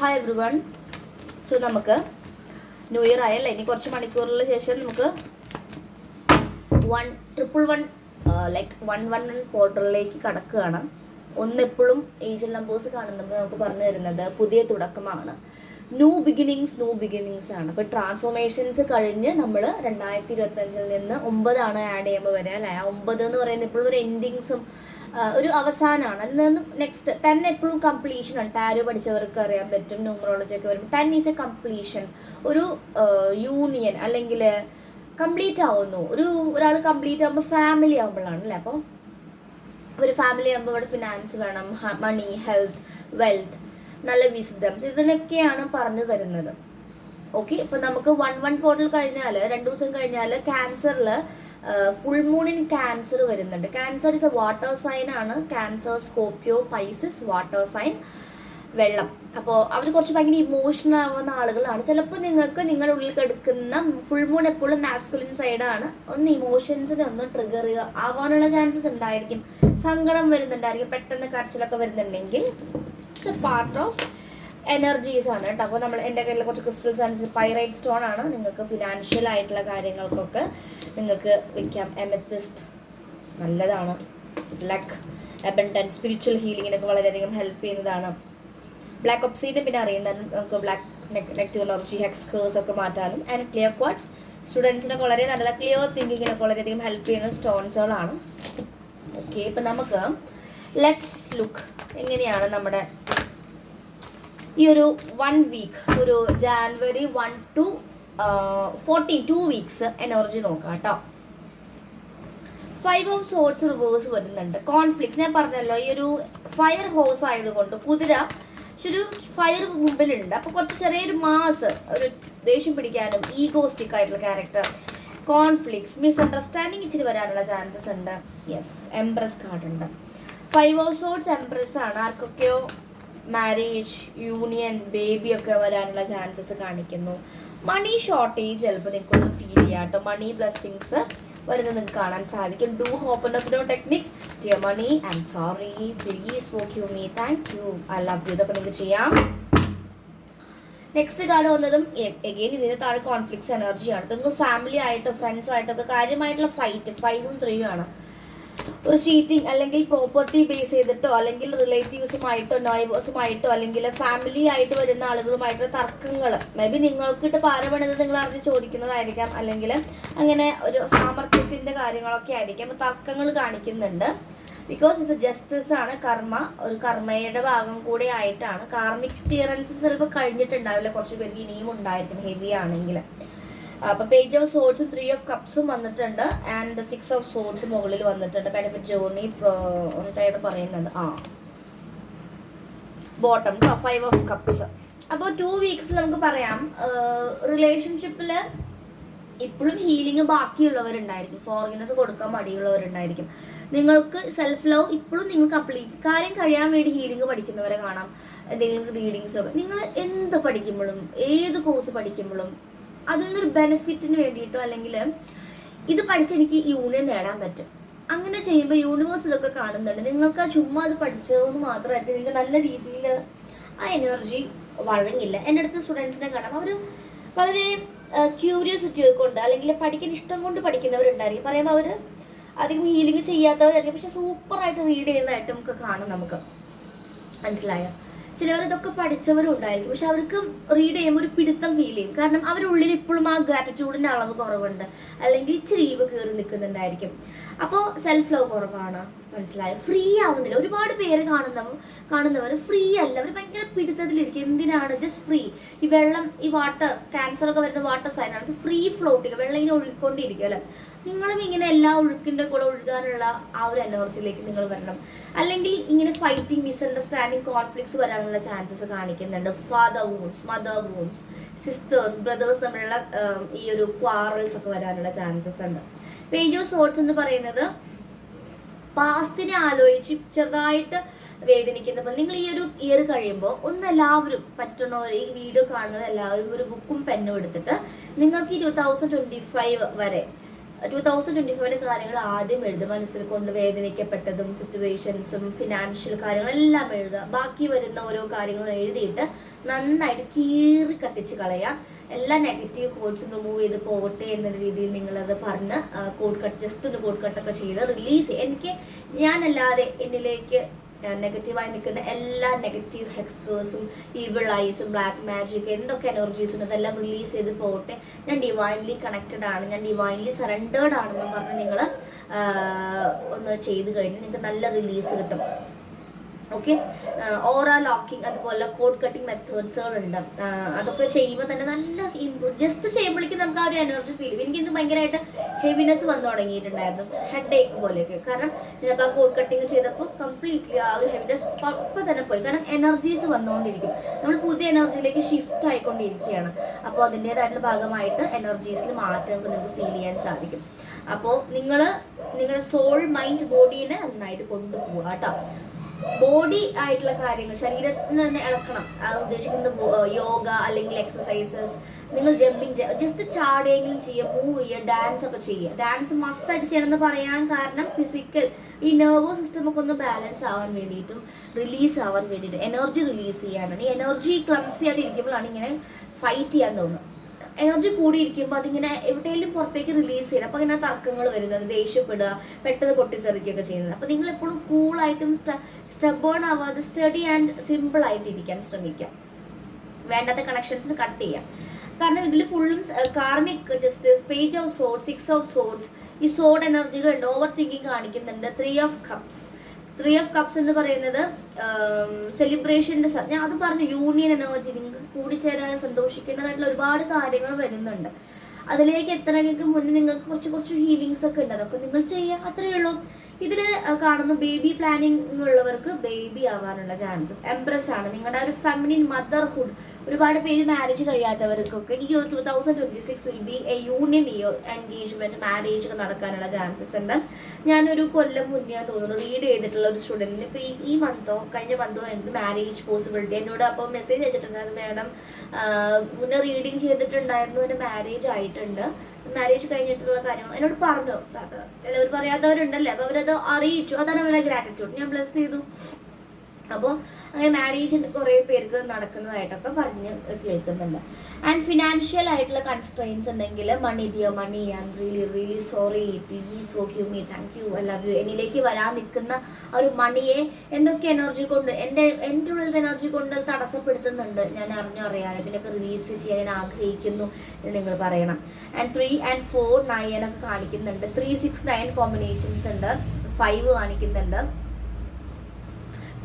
Hi everyone so നമുക്ക് new year ആയല്ലേ? ഇനി കുറച്ച് മണിക്കൂറിന് ശേഷം നമുക്ക് one triple one like one one one പോർട്ടലിലേക്ക് കടക്കുകയാണ്. ഒന്ന് എപ്പോഴും ഏജൽ നമ്പേഴ്സ് കാണുന്നത് നമുക്ക് പറഞ്ഞു തരുന്നത് പുതിയ തുടക്കമാണ്. ന്യൂ ബിഗിനിങ്സ് ന്യൂ ബിഗിനിങ്സ് ആണ്. അപ്പോൾ ട്രാൻസ്ഫോർമേഷൻസ് കഴിഞ്ഞ് നമ്മൾ രണ്ടായിരത്തി ഇരുപത്തഞ്ചിൽ നിന്ന് ഒമ്പതാണ് ആഡ് ചെയ്യുമ്പോൾ വരെ അല്ലേ? ആ ഒമ്പത് എന്ന് പറയുന്നത് ഇപ്പോഴും ഒരു എൻഡിങ്സും ഒരു അവസാനമാണ് അതിൽ നിന്ന് നെക്സ്റ്റ് ടെൻ എപ്പോഴും കംപ്ലീഷൻ ആണ്. ടാരോ പഠിച്ചവർക്ക് അറിയാൻ പറ്റും ന്യൂമറോളജി ഒക്കെ വരുമ്പോൾ ടെൻ ഈസ് എ കംപ്ലീഷൻ ഒരു യൂണിയൻ അല്ലെങ്കിൽ കംപ്ലീറ്റ് ആവുന്നു. ഒരു ഒരാൾ കംപ്ലീറ്റ് ആകുമ്പോൾ ഫാമിലി ആകുമ്പോഴാണ് അല്ലേ? അപ്പോൾ ഒരു ഫാമിലി ആകുമ്പോൾ അവിടെ ഫിനാൻസ് വേണം മണി ഹെൽത്ത് വെൽത്ത് നല്ല വിസ്ഡംസ് ഇതിനൊക്കെയാണ് പറഞ്ഞു തരുന്നത്. ഓക്കെ ഇപ്പൊ നമുക്ക് വൺ വൺ പോർട്ടൽ കഴിഞ്ഞാൽ രണ്ടു ദിവസം കഴിഞ്ഞാൽ ക്യാൻസറിൽ ഫുൾ മൂണിൻ ക്യാൻസർ വരുന്നുണ്ട്. Cancer is a water sign ആണ്. Cancer Scorpio Pisces water sign വെള്ളം. അപ്പോൾ അവർ കുറച്ച് ഭയങ്കര ഇമോഷണൽ ആവുന്ന ആളുകളാണ്. ചിലപ്പോൾ നിങ്ങൾക്ക് നിങ്ങളുടെ ഉള്ളിൽ കിടക്കുന്ന ഫുൾ മൂൺ എപ്പോഴും മാസ്കുലിൻ സൈഡാണ് ഒന്ന് ഇമോഷൻസിനെ ഒന്ന് ട്രിഗർ ആവാനുള്ള ചാൻസസ് ഉണ്ടായിരിക്കും. സങ്കടം വരുന്നുണ്ടായിരിക്കും. പെട്ടെന്ന് കരച്ചിലൊക്കെ വരുന്നുണ്ടെങ്കിൽ it's a part of energies ആണ് കേട്ടോ. അപ്പോൾ നമ്മൾ എന്റെ കയ്യിൽ കുറച്ച് ക്രിസ്റ്റൽസ് ആണ്. പൈറൈറ്റ് സ്റ്റോൺ ആണ്. നിങ്ങൾക്ക് ഫിനാൻഷ്യൽ ആയിട്ടുള്ള കാര്യങ്ങൾക്കൊക്കെ നിങ്ങൾക്ക് വെക്കാം. എമത്തിസ്റ്റ് നല്ലതാണ്. ലക്ക് അബൻഡൻസ് സ്പിരിച്വൽ ഹീലിങ്ങിനൊക്കെ വളരെയധികം ഹെൽപ്പ് ചെയ്യുന്നതാണ്. ബ്ലാക്ക് ഒപ്സീഡിനെ പിന്നെ അറിയുന്നത് നമുക്ക് black negative energy hex curse ഒക്കെ മാറ്റാനും. ആൻഡ് ക്ലിയർ ക്വാഡ്സ് സ്റ്റുഡൻസിനൊക്കെ വളരെ നല്ലതാണ് ക്ലിയർ തിങ്കിങ്ങിനൊക്കെ വളരെയധികം ഹെൽപ്പ് ചെയ്യുന്ന സ്റ്റോൺസുകളാണ് ഓക്കെ ഇപ്പം നമുക്ക് ലെറ്റ്സ് ലുക്ക് എങ്ങനെയാണ് നമ്മുടെ ഈ ഒരു വൺ വീക്ക് ഒരു January one to forty two weeks energy നോക്കാം കേട്ടോ. ഫൈവ് ഓഫ് സോട്സ് റിവേഴ്സ് വരുന്നുണ്ട്. കോൺഫ്ലിക്ട്സ് ഞാൻ പറഞ്ഞല്ലോ ഈ ഒരു ഫയർ ഹോസ് ആയതുകൊണ്ട് കുതിര ഒരു ഫയർ മുമ്പിലുണ്ട്. അപ്പോൾ കുറച്ച് ചെറിയൊരു മാസ് ഒരു ദേഷ്യം പിടിക്കാനും ഈഗോസ്റ്റിക് ആയിട്ടുള്ള ക്യാരക്ടർ കോൺഫ്ലിക്ട്സ് മിസ് അണ്ടർസ്റ്റാൻഡിങ് ഇച്ചിരി വരാനുള്ള ചാൻസസ് ഉണ്ട്. യെസ് എംപ്രസ് കാർഡ് ഉണ്ട്. ഫൈവ് ഓഫ് സോട്സ് എംപ്രസ് ആണ്. ആർക്കൊക്കെയോ മാരേജ് യൂണിയൻ ബേബി ഒക്കെ വരാനുള്ള ചാൻസസ് കാണിക്കുന്നു. മണി ഷോർട്ടേജ് ചിലപ്പോൾ നിങ്ങൾക്കൊന്ന് ഫീൽ ചെയ്യാം കേട്ടോ. മണി ബ്ലെസ്സിങ്സ് വരുന്നത് നിങ്ങൾക്ക് കാണാൻ സാധിക്കും. Do ho'oponopono techniques dear money I am sorry please walk you me thank you I love you ഇതൊക്കെ നിങ്ങൾക്ക് ചെയ്യാം. നെക്സ്റ്റ് കാർഡ് വന്നതും എഗെയിൻ ഇതിന് താഴെ കോൺഫ്ലിക്ട്സ് എനർജിയാണ് നിങ്ങൾ ഫാമിലി ആയിട്ടോ ഫ്രണ്ട്സോ ആയിട്ടോ ഒക്കെ കാര്യമായിട്ടുള്ള ഫൈറ്റ് ഫൈവും ത്രീയും ആണ്. ഒരു ഷീറ്റിംഗ് അല്ലെങ്കിൽ പ്രോപ്പർട്ടി ബേസ് ചെയ്തിട്ടോ അല്ലെങ്കിൽ റിലേറ്റീവ്സുമായിട്ടോ നോയ്ബേഴ്സുമായിട്ടോ അല്ലെങ്കിൽ ഫാമിലി ആയിട്ട് വരുന്ന ആളുകളുമായിട്ടുള്ള തർക്കങ്ങൾ മേ ബി നിങ്ങൾക്കിട്ട് പാരപണിത് നിങ്ങൾ അറിഞ്ഞ് ചോദിക്കുന്നതായിരിക്കാം. അല്ലെങ്കിൽ അങ്ങനെ ഒരു സാമർഥ്യത്തിന്റെ കാര്യങ്ങളൊക്കെ ആയിരിക്കാം. തർക്കങ്ങൾ കാണിക്കുന്നുണ്ട്. ബിക്കോസ് ഇസ് ജസ്റ്റിസ് ആണ് കർമ്മ. ഒരു കർമ്മയുടെ ഭാഗം കൂടെ ആയിട്ടാണ്. കാർമിക് ക്ലിയറൻസ് ചിലപ്പോൾ കഴിഞ്ഞിട്ടുണ്ടാവില്ല. കുറച്ച് പേർക്ക് ഇനിയും ഉണ്ടായിരിക്കും. ഹെവി ആണെങ്കിൽ. അപ്പൊ പേജ് ഓഫ് സോഡ്സും ത്രീ ഓഫ് കപ്സും വന്നിട്ടുണ്ട്. ആൻഡ് സിക്സ് ഓഫ് സോഡ്സ് മുകളിൽ വന്നിട്ടുണ്ട്. കൈൻഡ് ഓഫ് ജേർണി എന്നിട്ടാണ് പറയുന്നത്. ആ. ബോട്ടം ഫൈവ് ഓഫ് കപ്സ് അപ്പോൾ ടു വീക്സ് നമുക്ക് പറയാം. റിലേഷൻഷിപ്പിൽ ഇപ്പോഴും ഹീലിംഗ് ബാക്കിയുള്ളവരുണ്ടായിരിക്കും. ഫോറിനേഴ്സ് കൊടുക്കാൻ മടിയുള്ളവരുണ്ടായിരിക്കും. നിങ്ങൾക്ക് സെൽഫ് ലവ് ഇപ്പോഴും നിങ്ങൾക്ക് കംപ്ലീറ്റ് കാര്യം കഴിയാൻ വേണ്ടി ഹീലിംഗ് പഠിക്കുന്നവരെ കാണാം. എന്തെങ്കിലും റീഡിങ്സ് ഒക്കെ. നിങ്ങൾ എന്ത് പഠിക്കുമ്പോഴും ഏത് കോഴ്സ് പഠിക്കുമ്പോഴും അതിൽ നിന്നൊരു ബെനിഫിറ്റിന് വേണ്ടിയിട്ടോ അല്ലെങ്കിൽ ഇത് പഠിച്ച് എനിക്ക് യൂണിയൻ നേടാൻ പറ്റും. അങ്ങനെ ചെയ്യുമ്പോൾ യൂണിവേഴ്സ് ഇതൊക്കെ കാണുന്നുണ്ട്. നിങ്ങൾക്ക് ചുമ്മാ അത് പഠിച്ചതെന്ന് മാത്രമായിരിക്കും നിങ്ങൾക്ക് നല്ല രീതിയിൽ ആ എനർജി വഴങ്ങില്ല. എന്റെ അടുത്ത് സ്റ്റുഡൻസിനെ കാണാം. അവർ വളരെ ക്യൂരിയോസിറ്റി കൊണ്ട് അല്ലെങ്കിൽ പഠിക്കാൻ ഇഷ്ടം കൊണ്ട് പഠിക്കുന്നവരുണ്ടായിരിക്കും. പറയുമ്പോൾ അവർ അധികം ഹീലിംഗ് ചെയ്യാത്തവരായിരിക്കും. പക്ഷെ സൂപ്പറായിട്ട് റീഡ് ചെയ്യുന്നതായിട്ട് നമുക്ക് കാണാം നമുക്ക്. മനസ്സിലായോ? ചിലവർ ഇതൊക്കെ പഠിച്ചവരും ഉണ്ടായിരിക്കും പക്ഷെ അവർക്ക് റീഡ് ചെയ്യുമ്പോൾ ഒരു പിടുത്തം ഫീൽ ചെയ്യും. കാരണം അവരുള്ളിൽ ഇപ്പോഴും ആ ഗ്രാറ്റിറ്റ്യൂഡിന്റെ അളവ് കുറവുണ്ട്. അല്ലെങ്കിൽ ഇച്ചിരി ഈവ് കയറി നിൽക്കുന്നുണ്ടായിരിക്കും. അപ്പോൾ സെൽഫ് ലവ് കുറവാണ്. മനസ്സിലായോ? ഫ്രീ ആവുന്നില്ല. ഒരുപാട് പേര് കാണുന്നവർ കാണുന്നവർ ഫ്രീ അല്ല. അവർ ഭയങ്കര പിടുത്തത്തിലിരിക്കും. എന്തിനാണ്? ജസ്റ്റ് ഫ്രീ ഈ വെള്ളം ഈ വാട്ടർ ക്യാൻസർ ഒക്കെ വരുന്ന വാട്ടർ സൈനാണ് ഇത് ഫ്രീ ഫ്ലോട്ടിങ് വെള്ളം ഇങ്ങനെ ഒഴുകിക്കൊണ്ടിരിക്കുക അല്ലേ? നിങ്ങളും ഇങ്ങനെ എല്ലാ ഒഴുക്കിന്റെ കൂടെ ഒഴുകാനുള്ള ആ ഒരു എനർജിയിലേക്ക് നിങ്ങൾ വരണം. അല്ലെങ്കിൽ ഇങ്ങനെ ഫൈറ്റിംഗ് മിസ്അണ്ടർസ്റ്റാൻഡിങ് കോൺഫ്ലിക്ട്സ് വരാനുള്ള ചാൻസസ് കാണിക്കുന്നുണ്ട്. Father wounds mother wounds sisters brothers തമ്മിലുള്ള ഈ ഒരു ക്വാറൽസ് ഒക്കെ വരാനുള്ള ചാൻസസ് ഉണ്ട്. പേജ് ഓഫ് സോട്സ് എന്ന് പറയുന്നത് പാസ്റ്റിനെ ആലോചിച്ച് ചെറുതായിട്ട് വേദനിക്കുന്ന വേദനിക്കുന്നപ്പോൾ നിങ്ങൾ ഈ ഒരു ഇയർ കഴിയുമ്പോൾ ഒന്ന് എല്ലാവരും പറ്റണവർ ഈ വീഡിയോ കാണുന്നവർ എല്ലാവരും ഒരു ബുക്കും പെന്നും എടുത്തിട്ട് നിങ്ങൾക്ക് ഈ ടു തൗസൻഡ് ട്വന്റി ഫൈവ് വരെ ടു തൗസൻഡ് ട്വന്റി ഫൈവിന്റെ കാര്യങ്ങൾ ആദ്യം എഴുതുക. മനസ്സിൽ കൊണ്ട് വേദനിക്കപ്പെട്ടതും സിറ്റുവേഷൻസും ഫിനാൻഷ്യൽ കാര്യങ്ങളെല്ലാം എഴുതുക. ബാക്കി വരുന്ന ഓരോ കാര്യങ്ങളും എഴുതിയിട്ട് നന്നായിട്ട് കീറി കത്തിച്ച് കളയുക. എല്ലാ നെഗറ്റീവ് കോഡ്സും റിമൂവ് ചെയ്ത് പോകട്ടെ എന്ന രീതിയിൽ നിങ്ങളത് പറഞ്ഞ് കോഡ് കട്ട് ജസ്റ്റ് ഒന്ന് കോഡ് കട്ടൊക്കെ ചെയ്ത് റിലീസ് എനിക്ക് ഞാനല്ലാതെ എന്നിലേക്ക് നെഗറ്റീവായി നിൽക്കുന്ന എല്ലാ നെഗറ്റീവ് ഹെക്സ്കേഴ്സും ഈവിൾ ഐസും ബ്ലാക്ക് മാജിക് എന്തൊക്കെ എനർജീസും അതെല്ലാം റിലീസ് ചെയ്ത് പോകട്ടെ. ഞാൻ ഡിവൈൻലി കണക്റ്റഡ് ആണ്. ഞാൻ ഡിവൈൻലി സറണ്ടേർഡ് ആണെന്നും പറഞ്ഞ് നിങ്ങൾ ഒന്ന് ചെയ്ത് കഴിഞ്ഞാൽ നിങ്ങൾക്ക് നല്ല റിലീസ് കിട്ടും. ഓക്കെ ഓറ ലോക്കിംഗ് അതുപോലെ കോഡ് കട്ടിങ് മെത്തേഡ്സുകളുണ്ട് അതൊക്കെ ചെയ്യുമ്പോൾ തന്നെ നല്ല ഇമ്പ്രൂവ് ജസ്റ്റ് ചെയ്യുമ്പോഴേക്കും നമുക്ക് ആ ഒരു എനർജി ഫീൽ ചെയ്യും. എനിക്ക് ഇന്ന് ഭയങ്കരമായിട്ട് ഹെവിനെസ് വന്നു തുടങ്ങിയിട്ടുണ്ടായിരുന്നു. ഹെഡ് ഏക്ക് പോലെയൊക്കെ. കാരണം ഞാനിപ്പോൾ ആ കോഡ് കട്ടിങ് ചെയ്തപ്പോൾ കംപ്ലീറ്റ്ലി ആ ഒരു ഹെവിനെസ് അപ്പം തന്നെ പോയി. കാരണം എനർജീസ് വന്നുകൊണ്ടിരിക്കും. നമ്മൾ പുതിയ എനർജിയിലേക്ക് ഷിഫ്റ്റ് ആയിക്കൊണ്ടിരിക്കുകയാണ്. അപ്പോൾ അതിന്റെതായിട്ടുള്ള ഭാഗമായിട്ട് എനർജീസിൽ മാറ്റം നിങ്ങൾക്ക് ഫീൽ ചെയ്യാൻ സാധിക്കും. അപ്പോൾ നിങ്ങൾ നിങ്ങളുടെ സോൾ മൈൻഡ് ബോഡീനെ നന്നായിട്ട് കൊണ്ടുപോവുക കേട്ടോ. ബോഡി ആയിട്ടുള്ള കാര്യങ്ങൾ ശരീരത്തിന് തന്നെ ഇളക്കണം. ആ ഉദ്ദേശിക്കുന്നത് യോഗ അല്ലെങ്കിൽ എക്സസൈസസ് നിങ്ങൾ ജമ്പിങ് ജസ്റ്റ് ചാടുകയെങ്കിലും ചെയ്യുക മൂവ് ചെയ്യുക ഡാൻസ് ഒക്കെ ചെയ്യുക. ഡാൻസ് മസ്റ്റ് ആയിട്ട് ചെയ്യണമെന്ന് പറയാൻ കാരണം ഫിസിക്കൽ ഈ നെർവസ് സിസ്റ്റം ഒക്കെ ഒന്ന് ബാലൻസ് ആവാൻ വേണ്ടിയിട്ടും റിലീസ് ആവാൻ വേണ്ടിയിട്ട് എനർജി റിലീസ് ചെയ്യാനാണ്. ഈ എനർജി ക്ലംസി ആയിട്ട് ഇരിക്കുമ്പോഴാണ് ഇങ്ങനെ ഫൈറ്റ് ചെയ്യാൻ തോന്നുന്നത് എനർജി കൂടിയിരിക്കുമ്പോൾ അതിങ്ങനെ എവിടെയെങ്കിലും പുറത്തേക്ക് റിലീസ് ചെയ്യണം. അപ്പോൾ ഇങ്ങനെ തർക്കങ്ങൾ വരുന്നത് ദേഷ്യപ്പെടുക പെട്ടെന്ന് പൊട്ടിത്തെറിക്കുകയൊക്കെ ചെയ്യുന്നത്. അപ്പോൾ നിങ്ങൾ എപ്പോഴും കൂളായിട്ടും സ്റ്റബേൺ ആവാതെ സ്റ്റഡി ആൻഡ് സിമ്പിൾ ആയിട്ട് ഇരിക്കാൻ ശ്രമിക്കാം വേണ്ടാത്ത കണക്ഷൻസ് കട്ട് ചെയ്യാം കാരണം ഇതിൽ ഫുള്ളും karmic just page of sword six of swords ഈ സോഡ് എനർജികളുണ്ട് ഓവർ തിങ്കിങ് കാണിക്കുന്നുണ്ട്. Three of cups three of cups എന്ന് പറയുന്നത് സെലിബ്രേഷന്റെ ഞാൻ അത് പറഞ്ഞു യൂണിയൻ എനർജി നിങ്ങൾക്ക് കൂടിച്ചേരാൻ സന്തോഷിക്കേണ്ടതായിട്ടുള്ള ഒരുപാട് കാര്യങ്ങൾ വരുന്നുണ്ട്. അതിലേക്ക് എത്തണമെങ്കിൽ മുന്നേ നിങ്ങൾക്ക് കുറച്ച് കുറച്ച് ഹീലിങ്സ് ഒക്കെ ഉണ്ട്. അതൊക്കെ നിങ്ങൾ ചെയ്യുക അത്രയേ ഉള്ളൂ. ഇതിൽ കാണുന്നു ബേബി പ്ലാനിങ് ഉള്ളവർക്ക് ബേബി ആവാനുള്ള ചാൻസസ് എംപ്രസ് ആണ്. നിങ്ങളുടെ ഒരു ഫെമിനിൻ മദർഹുഡ് ഒരുപാട് പേര് മാരേജ് കഴിയാത്തവർക്കൊക്കെ ഈ ഒരു two thousand twenty six will be a union year engagement marriage നടക്കാനുള്ള ചാൻസസ് ഉണ്ട്. ഞാനൊരു കൊല്ലം മുന്നേ തോന്നുന്നു റീഡ് ചെയ്തിട്ടുള്ള ഒരു സ്റ്റുഡന്റിന് ഇപ്പോൾ ഈ ഈ മന്തോ കഴിഞ്ഞ മന്തോ എനിക്ക് മാരേജ് പോസിബിലിറ്റി എന്നോട് അപ്പോൾ മെസ്സേജ് അയച്ചിട്ടുണ്ടായിരുന്നു മാഡം മുന്നേ റീഡിങ് ചെയ്തിട്ടുണ്ടായിരുന്നു എന്റെ മാരേജ് ആയിട്ടുണ്ട്. മാരേജ് കഴിഞ്ഞിട്ടുള്ള കാര്യങ്ങൾ. എന്നോട് പറഞ്ഞു ചിലവർ പറയാത്തവരുണ്ടല്ലേ? അപ്പൊ അവരത് അറിയിച്ചു. അതാണ് അവരുടെ ഗ്രാറ്റിറ്റ്യൂഡ് ഞാൻ ബ്ലസ് ചെയ്തു. അപ്പോൾ അങ്ങനെ മാരേജ് കുറേ പേർക്ക് നടക്കുന്നതായിട്ടൊക്കെ പറഞ്ഞ് കേൾക്കുന്നുണ്ട്. ആൻഡ് ഫിനാൻഷ്യൽ ആയിട്ടുള്ള കൺസ്ട്രെയിൻസ് ഉണ്ടെങ്കിൽ money dear money I am really really sorry please walk you me thank you I love you എന്നിലേക്ക് വരാൻ നിൽക്കുന്ന ഒരു മണിയെ എന്തൊക്കെ എനർജി കൊണ്ട് എന്റെ എന്റെ ഉള്ളിൽ എനർജി കൊണ്ട് തടസ്സപ്പെടുത്തുന്നുണ്ട്? ഞാൻ അറിഞ്ഞു അറിയാം. ഇതിനൊക്കെ റിലീസ് ചെയ്യാൻ ഞാൻ ആഗ്രഹിക്കുന്നു എന്ന് നിങ്ങൾ പറയണം. And three and four nine ഒക്കെ കാണിക്കുന്നുണ്ട്. ത്രീ സിക്സ് നയൻ കോമ്പിനേഷൻസ് ഉണ്ട്. ഫൈവ് കാണിക്കുന്നുണ്ട്.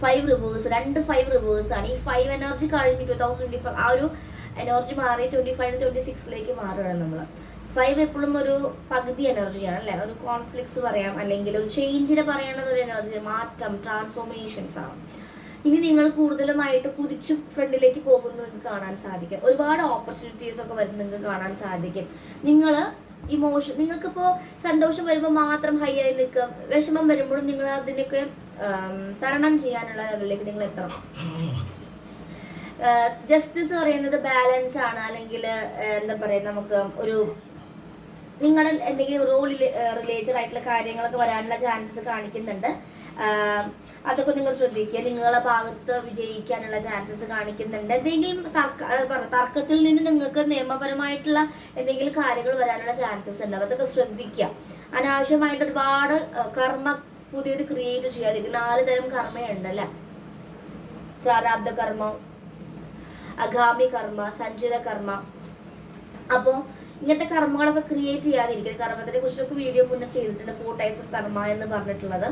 ഫൈവ് റിവേഴ്സ് രണ്ട് ഫൈവ് റിവേഴ്സ് ആണ്. ഈ ഫൈവ് എനർജി കഴിഞ്ഞ് ടു തൗസൻഡ് ട്വന്റി ഫൈവ് ആ ഒരു എനർജി മാറി ട്വന്റി ഫൈവ് ട്വന്റി സിക്സിലേക്ക് മാറുകയാണ് നമ്മൾ ഫൈവ് എപ്പോഴും ഒരു പകുതി എനർജിയാണ് അല്ലേ? ഒരു കോൺഫ്ലിക്ട്സ് പറയാം അല്ലെങ്കിൽ ഒരു ചേഞ്ചിനെ പറയണത് ഒരു എനർജി മാറ്റം ട്രാൻസ്ഫോർമേഷൻസ് ആണ്. ഇനി നിങ്ങൾ കൂടുതലുമായിട്ട് കുതിച്ചു ഫ്രണ്ടിലേക്ക് പോകുന്നത് നിങ്ങൾക്ക് കാണാൻ സാധിക്കും. ഒരുപാട് ഓപ്പർച്യൂണിറ്റീസ് ഒക്കെ വരുന്നത് നിങ്ങൾക്ക് കാണാൻ സാധിക്കും. നിങ്ങൾ ഇമോഷൻ നിങ്ങൾക്കിപ്പോൾ സന്തോഷം വരുമ്പോൾ മാത്രം ഹൈ ആയി നിൽക്കുക. വിഷമം വരുമ്പോഴും നിങ്ങൾ അതിനൊക്കെ തരണം ചെയ്യാനുള്ള ലെവലിലേക്ക് നിങ്ങൾ എത്തണം. ജസ്റ്റിസ് പറയുന്നത് ബാലൻസ് ആണ്. അല്ലെങ്കിൽ എന്താ പറയുക നമുക്ക് ഒരു നിങ്ങളുടെ എന്തെങ്കിലും റോളിൽ റിലേറ്റഡ് ആയിട്ടുള്ള കാര്യങ്ങളൊക്കെ വരാനുള്ള ചാൻസസ് കാണിക്കുന്നുണ്ട്. അതൊക്കെ നിങ്ങൾ ശ്രദ്ധിക്കുക. നിങ്ങളെ ഭാഗത്ത് വിജയിക്കാനുള്ള ചാൻസസ് കാണിക്കുന്നുണ്ട്. എന്തെങ്കിലും തർക്ക തർക്കത്തിൽ നിന്ന് നിങ്ങൾക്ക് നിയമപരമായിട്ടുള്ള എന്തെങ്കിലും കാര്യങ്ങൾ വരാനുള്ള ചാൻസസ് ഉണ്ട്. അതൊക്കെ ശ്രദ്ധിക്കുക. അനാവശ്യമായിട്ട് ഒരുപാട് കർമ്മ പുതിയത് ക്രിയേറ്റ് ചെയ്യാതിരിക്കും നാല് തരം കർമ്മയുണ്ട് അല്ലെ? പ്രാരാബ്ദ കർമ്മം അഗാമി കർമ്മ സഞ്ചിത കർമ്മ. അപ്പോൾ ഇങ്ങനത്തെ കർമ്മങ്ങളൊക്കെ ക്രിയേറ്റ് ചെയ്യാതിരിക്കും കർമ്മത്തിനെ കുറിച്ചൊക്കെ വീഡിയോ മുന്നേ ചെയ്തിട്ടുണ്ട്. ഫോർ ടൈപ്സ് ഓഫ് കർമ്മ എന്ന് പറഞ്ഞിട്ടുള്ളത്.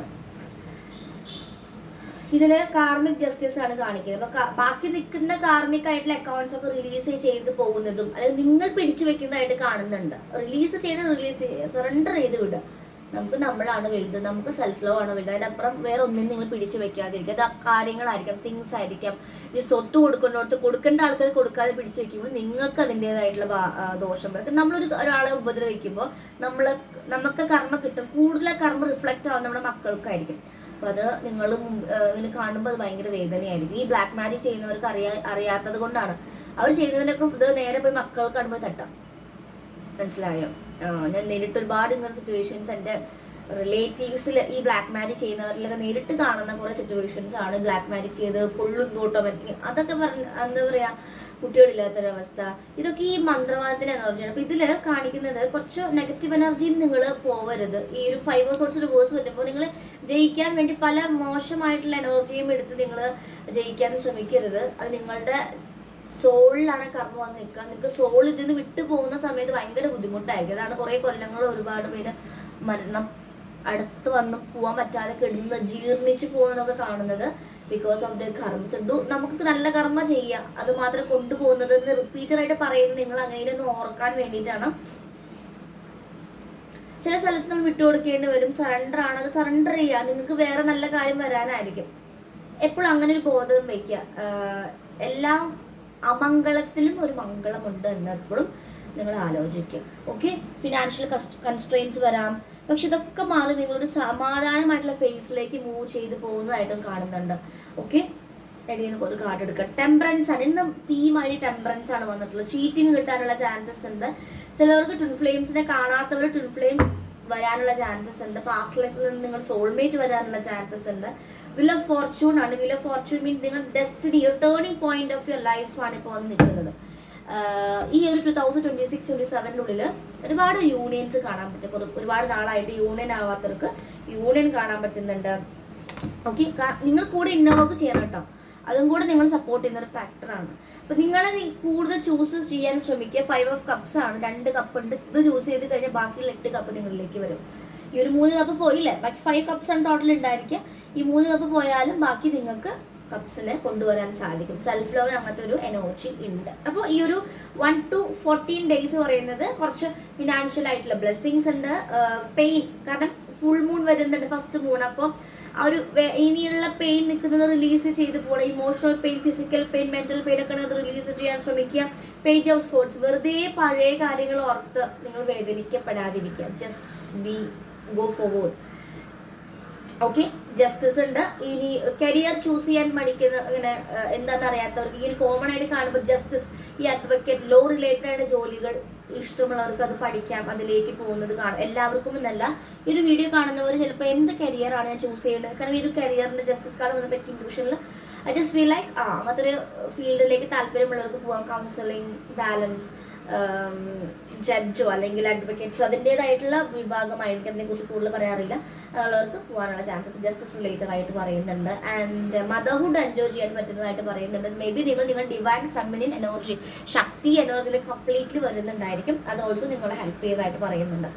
ഇതിൽ കാർമിക് ജസ്റ്റിസ് ആണ് കാണിക്കുന്നത്. അപ്പൊ ബാക്കി നിൽക്കുന്ന കാർമിക് ആയിട്ടുള്ള അക്കൗണ്ട്സ് ഒക്കെ റിലീസ് ചെയ്ത് പോകുന്നതും അല്ലെങ്കിൽ നിങ്ങൾ പിടിച്ചു വെക്കുന്നതായിട്ട് കാണുന്നുണ്ട്. റിലീസ് ചെയ്ത് റിലീസ് സറണ്ടർ ചെയ്ത് വിടുക. നമുക്ക് നമ്മളാണ് വലുത് നമുക്ക് സെൽഫ് ലവ് ആണ് വലുത്. അതിനപ്പുറം വേറെ ഒന്നിനും നിങ്ങൾ പിടിച്ചു വെക്കാതിരിക്കുക. അത് കാര്യങ്ങളായിരിക്കാം തിങ്സ് ആയിരിക്കാം. ഇനി സ്വത്ത് കൊടുക്കുന്നിടത്ത് കൊടുക്കേണ്ട ആൾക്കാർ കൊടുക്കാതെ പിടിച്ചു വെക്കുമ്പോൾ നിങ്ങൾക്ക് അതിന്റെതായിട്ടുള്ള ദോഷം വരും. നമ്മളൊരു ഒരാളെ ഉപദ്രവിക്കുമ്പോൾ നമ്മൾ നമുക്ക് കർമ്മ കിട്ടും. കൂടുതൽ കർമ്മ റിഫ്ലക്റ്റ് ആവുന്ന നമ്മുടെ മക്കൾക്കായിരിക്കും. അപ്പൊ അത് നിങ്ങൾ ഇങ്ങനെ കാണുമ്പോൾ അത് ഭയങ്കര വേദനയായിരിക്കും. ഈ ബ്ലാക്ക് മാജിക് ചെയ്യുന്നവർക്ക് അറിയാ അറിയാത്തത് കൊണ്ടാണ്. അവർ ചെയ്യുന്നതിനൊക്കെ ഇത് നേരെ പോയി മക്കൾക്ക് കാണുമ്പോൾ തട്ടാം. മനസ്സിലായോ? ഞാൻ നേരിട്ട് ഒരുപാട് ഇങ്ങനെ സിറ്റുവേഷൻസ് എന്റെ റിലേറ്റീവ്സിൽ ഈ ബ്ലാക്ക് മാജിക് ചെയ്യുന്നവരിലൊക്കെ നേരിട്ട് കാണുന്ന കുറേ സിറ്റുവേഷൻസ് ആണ്. ബ്ലാക്ക് മാജിക് ചെയ്ത് പൊള്ളുന്നു ഓട്ടോമാറ്റിക് അതൊക്കെ പറഞ്ഞ എന്താ പറയാ കുട്ടികളില്ലാത്തൊരവസ്ഥ. ഇതൊക്കെ ഈ മന്ത്രവാദത്തിന്റെ എനർജിയാണ് അപ്പൊ ഇതിൽ കാണിക്കുന്നത് കുറച്ച് നെഗറ്റീവ് എനർജിയിൽ നിങ്ങൾ പോവരുത്. ഈ ഒരു ഫൈവ് സോട്സ് റിവേഴ്സ് വരുമ്പോൾ നിങ്ങൾ ജയിക്കാൻ വേണ്ടി പല മോശമായിട്ടുള്ള എനർജിയും എടുത്ത് നിങ്ങൾ ജയിക്കാൻ ശ്രമിക്കരുത്. അത് നിങ്ങളുടെ സോളിലാണ് കർമ്മം വന്ന് നിൽക്കുക. നിങ്ങൾക്ക് സോൾ ഇതിൽ നിന്ന് വിട്ടു പോകുന്ന സമയത്ത് ഭയങ്കര ബുദ്ധിമുട്ടായിരിക്കും. അതാണ് കുറേ കൊല്ലങ്ങൾ ഒരുപാട് പേര് മരണം അടുത്ത് വന്ന് പോകാൻ പറ്റാതെ കിടന്ന് ജീർണിച്ച് പോകുന്നതൊക്കെ കാണുന്നത്. Because of the karmas do നമുക്ക് നല്ല കർമ്മ ചെയ്യാം. അത് മാത്രം കൊണ്ടുപോകുന്നത് എന്ന് റിപ്പീറ്റഡായിട്ട് പറയുന്നത് നിങ്ങൾ അങ്ങനെ ഒന്ന് ഓർക്കാൻ വേണ്ടിയിട്ടാണ്. ചില സ്ഥലത്ത് നമ്മൾ വിട്ടുകൊടുക്കേണ്ടി വരും. സറണ്ടർ ആണ്. അത് സറണ്ടർ ചെയ്യുക നിങ്ങൾക്ക് വേറെ നല്ല കാര്യം വരാനായിരിക്കും. എപ്പോഴും അങ്ങനെ ഒരു ബോധം വയ്ക്കുക എല്ലാ അമംഗളത്തിലും ഒരു മംഗളമുണ്ട് എന്ന് എപ്പോഴും നിങ്ങൾ ആലോചിക്കുക. ഓക്കെ ഫിനാൻഷ്യൽ കൺസ്ട്രെയിൻസ് വരാം. പക്ഷെ ഇതൊക്കെ മാറി നിങ്ങളൊരു സമാധാനമായിട്ടുള്ള ഫേസിലേക്ക് മൂവ് ചെയ്ത് പോകുന്നതായിട്ടും കാണുന്നുണ്ട്. ഓക്കെ എടിയിൽ നിന്ന് ഒരു കാർഡ് എടുക്കുക ടെമ്പറൻസ് ആണ്. ഇന്നും തീമായി ടെമ്പറൻസ് ആണ് വന്നിട്ടുള്ളത്. ചീറ്റിംഗ് കിട്ടാനുള്ള ചാൻസസ് ഉണ്ട്. ചിലവർക്ക് ട്വിൻ ഫ്ലെയിംസിനെ കാണാത്തവർ ട്വിൻ ഫ്ലെയിം വരാനുള്ള ചാൻസസ് ഉണ്ട്. പാസ്റ്റ് ലൈഫിൽ നിന്ന് നിങ്ങൾ സോൾമേറ്റ് വരാനുള്ള ചാൻസസ് ഉണ്ട്. വിൽ ഓഫ് ഫോർച്യൂൺ ആണ്. വിൽ ഓഫ് ഫോർച്യൂൺ മീൻ നിങ്ങൾ ഡെസ്റ്റിനി ഒരു ടേണിംഗ് പോയിന്റ് ഓഫ് യുവർ ലൈഫാണ് ഇപ്പോൾ വന്ന് നിൽക്കുന്നത് ഈ ഒരു two thousand twenty six twenty സെവനിനുള്ളിൽ ഒരുപാട് യൂണിയൻസ് കാണാൻ പറ്റും. ഒരുപാട് നാളായിട്ട് യൂണിയൻ ആവാത്തവർക്ക് യൂണിയൻ കാണാൻ പറ്റുന്നുണ്ട്. ഓക്കെ നിങ്ങൾ കൂടെ ഇന്നോവർക്ക് ചെയ്യണം കേട്ടോ. അതും കൂടെ നിങ്ങൾ സപ്പോർട്ട് ചെയ്യുന്ന ഒരു ഫാക്ടറാണ് അപ്പൊ നിങ്ങളെ കൂടുതൽ ചൂസ് ചെയ്യാൻ ശ്രമിക്കുക. ഫൈവ് ഓഫ് കപ്സ് ആണ്. രണ്ട് കപ്പ് ഉണ്ട്. ഇത് ചൂസ് ചെയ്ത് കഴിഞ്ഞാൽ ബാക്കിയുള്ള എട്ട് കപ്പ് നിങ്ങളിലേക്ക് വരും. ഈ ഒരു മൂന്ന് കപ്പ് പോയില്ലേ? ബാക്കി ഫൈവ് കപ്സ് ആണ് ടോട്ടൽ ഉണ്ടായിരിക്കുക. ഈ മൂന്ന് കപ്പ് പോയാലും ബാക്കി നിങ്ങൾക്ക് കപ്സിനെ കൊണ്ടുവരാൻ സാധിക്കും. സെൽഫ് ലവ് അങ്ങനത്തെ ഒരു എനർജി ഉണ്ട്. അപ്പോൾ ഈ ഒരു വൺ ടു ഫോർട്ടീൻ ഡേയ്സ് പറയുന്നത് കുറച്ച് ഫിനാൻഷ്യൽ ആയിട്ടുള്ള ബ്ലെസ്സിങ്സ് ഉണ്ട്. പെയിൻ കാരണം ഫുൾ മൂൺ വരുന്നുണ്ട് ഫസ്റ്റ് മൂൺ അപ്പോൾ ആ ഒരു ഇനിയുള്ള പെയിൻ നിൽക്കുന്നത് റിലീസ് ചെയ്ത് പോകണം emotional pain physical pain mental pain ഒക്കെ അത് റിലീസ് ചെയ്യാൻ ശ്രമിക്കുക. പേജ് ഓഫ് സോട്ട്സ് വെറുതെ പഴയ കാര്യങ്ങൾ ഓർത്ത് നിങ്ങൾ വേദനിക്കപ്പെടാതിരിക്കുക. Just be go forward okay justice ഉണ്ട്. ഇനി കരിയർ ചൂസ് ചെയ്യാൻ മടിക്കുന്ന ഇങ്ങനെ എന്താണെന്ന് അറിയാത്തവർക്ക് ഇങ്ങനെ കോമൺ ആയിട്ട് കാണുമ്പോൾ ജസ്റ്റിസ് ഈ അഡ്വക്കേറ്റ് ലോ റിലേറ്റഡ് ആയിട്ട് ജോലികൾ ഇഷ്ടമുള്ളവർക്ക് അത് പഠിക്കാം അതിലേക്ക് പോകുന്നത് കാണാം. എല്ലാവർക്കും എന്നല്ല ഈ ഒരു വീഡിയോ കാണുന്നവർ ചിലപ്പോൾ എന്ത് കരിയറാണ് ഞാൻ ചൂസ് ചെയ്യുന്നത്? കാരണം ഈ ഒരു കരിയറിന്റെ ജസ്റ്റിസ് കാർഡ് വന്നപ്പോൾ എനിക്ക് ഇൻഡ്യൂഷനിൽ ഐ ജസ്റ്റ് ഫീൽ ലൈക്ക് ആ അങ്ങനത്തെ ഒരു ഫീൽഡിലേക്ക് താല്പര്യമുള്ളവർക്ക് പോകാം കൗൺസിലിംഗ് ബാലൻസ് ജഡ്ജോ അല്ലെങ്കിൽ അഡ്വക്കേറ്റ്സോ അതിന്റെതായിട്ടുള്ള വിഭാഗമായിരിക്കും അതിനെക്കുറിച്ച് കൂടുതൽ പറയാറില്ല. ഉള്ളവർക്ക് പോകാനുള്ള ചാൻസസ് ജസ്റ്റിസ് റിലേറ്റഡ് ആയിട്ട് പറയുന്നുണ്ട്. ആൻഡ് മദർഹുഡ് എൻജോയ് ചെയ്യാൻ പറ്റുന്നതായിട്ട് പറയുന്നുണ്ട്. മേ ബി നിങ്ങൾ നിങ്ങൾ ഡിവൈൻ ഫെമിനിൻ എനർജി ശക്തി എനർജിയിൽ കംപ്ലീറ്റ്ലി വരുന്നുണ്ടായിരിക്കും. അത് ഓൾസോ നിങ്ങളെ ഹെൽപ്പ് ചെയ്തതായിട്ട് പറയുന്നുണ്ട്.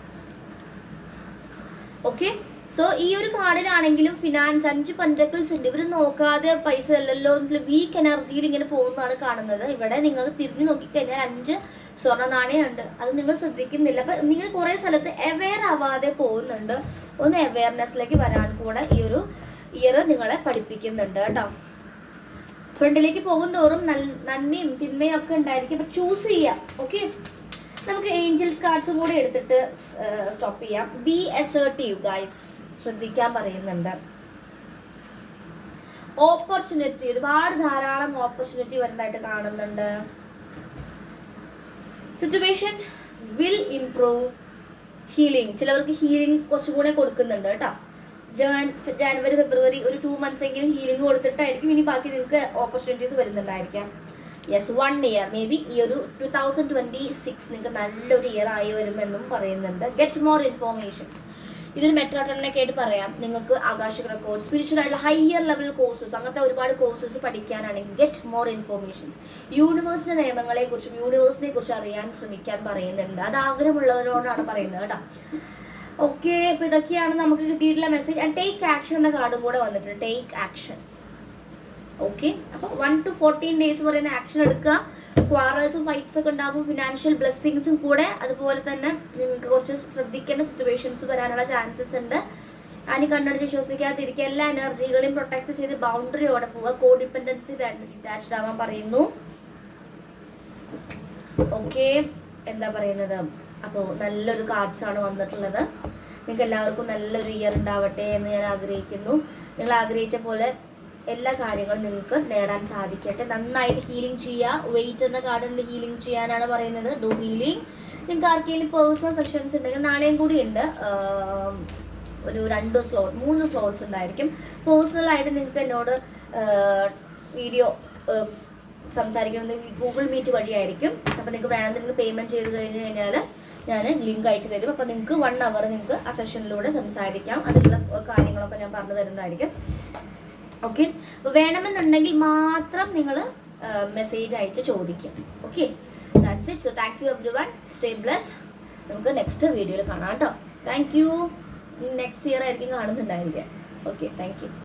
ഓക്കെ സോ ഈ ഒരു കാർഡിലാണെങ്കിലും ഫിനാൻസ് അഞ്ച് പഞ്ചക്കിൾസ് ഉണ്ട്. ഇവർ നോക്കാതെ പൈസ അല്ലല്ലോ. വീക്ക് എനർജിയിൽ ഇങ്ങനെ പോകുന്നതാണ് കാണുന്നത്. ഇവിടെ നിങ്ങൾ തിരിഞ്ഞു നോക്കിക്കഴിഞ്ഞാൽ അഞ്ച് സ്വർണ നാണയമുണ്ട് അത് നിങ്ങൾ ശ്രദ്ധിക്കുന്നില്ല. അപ്പൊ നിങ്ങൾ കുറെ സ്ഥലത്ത് അവെയർ ആവാതെ പോകുന്നുണ്ട്. ഒന്ന് അവെയർനെസ്സിലേക്ക് വരാൻ കൂടെ ഈ ഒരു ഇയർ നിങ്ങളെ പഠിപ്പിക്കുന്നുണ്ട് കേട്ടോ. ഫ്രണ്ടിലേക്ക് പോകുന്തോറും നന്മയും തിന്മയും ഒക്കെ ഉണ്ടായിരിക്കും. അപ്പൊ ചൂസ് ചെയ്യാം. ഓക്കെ നമുക്ക് ഏഞ്ചൽസ് കാർഡ്സും കൂടെ എടുത്തിട്ട് സ്റ്റോപ്പ് ചെയ്യാം. ബി അസേർട്ടീവ് ഗൈസ് ശ്രദ്ധിക്കാൻ പറയുന്നുണ്ട്. ഓപ്പർച്യൂണിറ്റി ഒരുപാട് ധാരാളം ഓപ്പർച്യൂണിറ്റി വരുന്നതായിട്ട് കാണുന്നുണ്ട്. സിറ്റുവേഷൻ വിൽ ഇംപ്രൂവ് ഹീലിംഗ് ചിലവർക്ക് ഹീലിംഗ് കുറച്ചും കൂടെ കൊടുക്കുന്നുണ്ട് കേട്ടോ. ജാനുവരി ഫെബ്രുവരി ഒരു ടു മന്ത്സ് എങ്കിലും ഹീലിംഗ് കൊടുത്തിട്ടായിരിക്കും ഇനി ബാക്കി നിങ്ങൾക്ക് ഓപ്പർച്യൂണിറ്റീസ് വരുന്നുണ്ടായിരിക്കാം. Yes one year may be ഈ ഒരു ടു തൗസൻഡ് ട്വന്റി സിക്സ് നിങ്ങൾക്ക് നല്ലൊരു ഇയർ ആയി വരുമെന്നും പറയുന്നുണ്ട്. ഗെറ്റ് മോർ ഇൻഫോർമേഷൻസ് ഇതിൽ മെട്രോട്ടണിനൊക്കെ ആയിട്ട് പറയാം. നിങ്ങൾക്ക് ആകാശ റെക്കോർഡ് സ്പിരിച്വൽ ആയിട്ടുള്ള ഹയർ ലെവൽ കോഴ്സസ് അങ്ങനത്തെ ഒരുപാട് കോഴ്സസ് പഠിക്കാനാണെങ്കിൽ ഗെറ്റ് മോർ ഇൻഫോർമേഷൻസ് യൂണിവേഴ്സിന്റെ നിയമങ്ങളെ കുറിച്ചും യൂണിവേഴ്സിനെ കുറിച്ച് അറിയാൻ ശ്രമിക്കാൻ പറയുന്നുണ്ട്. അത് ആഗ്രഹമുള്ളവരോടാണ് പറയുന്നത് കേട്ടോ. ഓക്കെ ഇപ്പൊ ഇതൊക്കെയാണ് നമുക്ക് കിട്ടിയിട്ടുള്ള മെസ്സേജ് ആൻഡ് ടേക്ക് ആക്ഷൻ എന്ന കാർഡും കൂടെ വന്നിട്ടുണ്ട്. ടേക്ക് ആക്ഷൻ ഓക്കെ അപ്പോൾ വൺ ടു ഫോർട്ടീൻ ഡേയ്സ് പറയുന്ന ആക്ഷൻ എടുക്കുക. ക്വാറൽസും ഫൈറ്റ്സ് ഒക്കെ ഉണ്ടാകും ഫിനാൻഷ്യൽ ബ്ലെസ്സിങ്സും കൂടെ. അതുപോലെ തന്നെ നിങ്ങൾക്ക് കുറച്ച് ശ്രദ്ധിക്കേണ്ട സിറ്റുവേഷൻസ് വരാനുള്ള ചാൻസസ് ഉണ്ട്. അതിന് കണ്ണടിച്ച് വിശ്വസിക്കാതിരിക്കുക. എല്ലാ എനർജികളെയും പ്രൊട്ടക്ട് ചെയ്ത് ബൗണ്ടറിയോടെ പോവുക. കോ ഡിപ്പെൻഡൻസി വേണ്ട ഡിറ്റാച്ച്ഡ് ആവാൻ പറയുന്നു. ഓക്കെ എന്താ പറയുന്നത്? അപ്പോൾ നല്ലൊരു കാർഡ്സ് ആണ് വന്നിട്ടുള്ളത്. നിങ്ങൾക്ക് എല്ലാവർക്കും നല്ലൊരു ഇയർ ഉണ്ടാവട്ടെ എന്ന് ഞാൻ ആഗ്രഹിക്കുന്നു. നിങ്ങൾ ആഗ്രഹിച്ച പോലെ എല്ലാ കാര്യങ്ങളും നിങ്ങൾക്ക് നേടാൻ സാധിക്കട്ടെ. നന്നായിട്ട് ഹീലിംഗ് ചെയ്യുക വെയിറ്റ് എന്ന കാർഡുണ്ട് ഹീലിംഗ് ചെയ്യാനാണ് പറയുന്നത്. ഡു ഹീലിംഗ് നിങ്ങൾക്ക് ആർക്കെങ്കിലും പേഴ്സണൽ സെഷൻസ് ഉണ്ടെങ്കിൽ നാളെയും കൂടി ഉണ്ട്. ഒരു രണ്ട് സ്ലോട്ട് മൂന്ന് സ്ലോട്ട്സ് ഉണ്ടായിരിക്കും. പേഴ്സണലായിട്ട് നിങ്ങൾക്ക് എന്നോട് വീഡിയോ സംസാരിക്കുന്നത് ഗൂഗിൾ മീറ്റ് വഴിയായിരിക്കും അപ്പോൾ നിങ്ങൾക്ക് വേണമെങ്കിൽ നിങ്ങൾക്ക് പേയ്മെന്റ് ചെയ്ത് കഴിഞ്ഞ് കഴിഞ്ഞാൽ ഞാൻ ലിങ്ക് അയച്ചു തരും. അപ്പോൾ നിങ്ങൾക്ക് വൺ അവർ നിങ്ങൾക്ക് ആ സെഷനിലൂടെ സംസാരിക്കാം. അതിനുള്ള കാര്യങ്ങളൊക്കെ ഞാൻ പറഞ്ഞു തരുന്നതായിരിക്കും. ഓക്കെ വേണമെന്നുണ്ടെങ്കിൽ മാത്രം നിങ്ങൾ മെസ്സേജ് അയച്ച് ചോദിക്കും. Okay that's it so thank you everyone stay blessed നമുക്ക് നെക്സ്റ്റ് വീഡിയോയിൽ കാണാം കേട്ടോ താങ്ക് യു നെക്സ്റ്റ് ഇയർ ആയിരിക്കും കാണുന്നുണ്ടായിരിക്കാം ഓക്കെ താങ്ക് യു